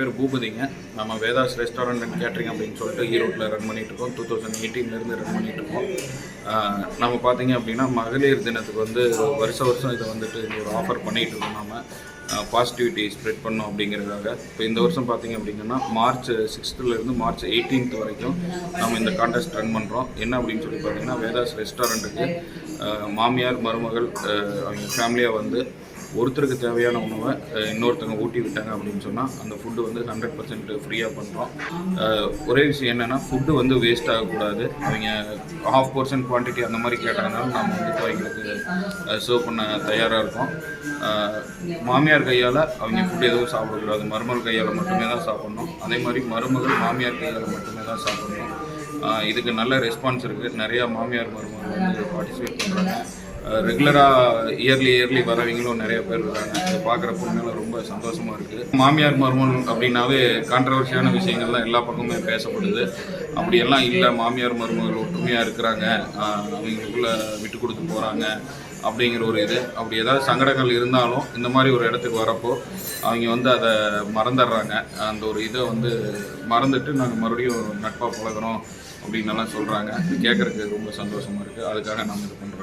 பேர் பூபதிங்க. நம்ம Vedas restaurant and catering அப்படின்னு சொல்லிட்டு ஈரோட்டில் ரன் பண்ணிட்டு இருக்கோம். டூ தௌசண்ட் எயிட்டீன்லேருந்து ரன் பண்ணிட்டு இருக்கோம். நம்ம பார்த்தீங்க அப்படின்னா மகளிர் தினத்துக்கு வந்து வருஷ வருஷம் இதை வந்துட்டு இந்த ஒரு ஆஃபர் பண்ணிட்டு இருக்கோம் நம்ம பாசிட்டிவிட்டி ஸ்ப்ரெட் பண்ணோம் அப்படிங்கிறதுக்காக. இப்போ இந்த வருஷம் பார்த்தீங்க அப்படிங்கன்னா மார்ச் சிக்ஸ்த்துலேருந்து மார்ச் 18th வரைக்கும் நம்ம இந்த கான்டெஸ்ட் ரன் பண்ணுறோம் என்ன அப்படின்னு சொல்லி பார்த்தீங்கன்னா வேதாஸ் ரெஸ்டாரண்ட்டுக்கு மாமியார் மருமகள் அவங்க ஃபேமிலியாக வந்து ஒருத்தருக்கு தேவையான உணவை இன்னொருத்தங்க இன்னொருத்தவங்க ஊட்டி விட்டாங்க அப்படின்னு சொன்னால் அந்த ஃபுட்டு வந்து ஹண்ட்ரட் பர்சன்ட் ஃப்ரீயாக பண்ணுறோம் ஒரே விஷயம் என்னென்னா ஃபுட்டு வந்து வேஸ்ட் ஆகக்கூடாது. அவங்க ஹாஃப் பர்சன்ட் குவான்டிட்டி அந்த மாதிரி கேட்டாங்கனாலும் நம்ம வந்து அவங்களுக்கு சர்வ் பண்ண தயாராக இருக்கோம். மாமியார் கையால் அவங்க ஃபுட் எதுவும் சாப்பிடக்கூடாது. மருமகள் கையால் மட்டுமே தான் சாப்பிட்ணும். அதே மாதிரி மருமகள் மாமியார் கையால் மட்டுமே தான் சாப்பிட்ணும். இதுக்கு நல்ல ரெஸ்பான்ஸ் இருக்குது நிறையா மாமியார் மருமகள் வந்து பார்ட்டிசிபேட் பண்ணுறாங்க ரெகுலராக இயர்லி இயர்லி வரவங்களும் நிறைய பேர் இருக்காங்க. அதை பார்க்குறப்ப உண்மையில ரொம்ப சந்தோஷமாக இருக்குது மாமியார் மருமகன் அப்படின்னாவே கான்ட்ரவர்ஷியான விஷயங்கள்லாம் எல்லா பக்கமுமே பேசப்படுது. அப்படியெல்லாம் இல்லை மாமியார் மருமகள் ஒற்றுமையாக இருக்கிறாங்க. அவங்களுக்குள்ள விட்டு கொடுத்து போகிறாங்க அப்படிங்கிற ஒரு இது. அப்படி ஏதாவது சங்கடங்கள் இருந்தாலும் இந்த மாதிரி ஒரு இடத்துக்கு வரப்போ அவங்க வந்து அதை மறந்துடுறாங்க. அந்த ஒரு இதை வந்து மறந்துட்டு நாங்கள் மறுபடியும் நட்பாக பழகுறோம் அப்படின்னு எல்லாம் சொல்கிறாங்க கேட்குறதுக்கு ரொம்ப சந்தோஷமாக இருக்குது அதுக்காக நம்ம இது பண்ணுறோம்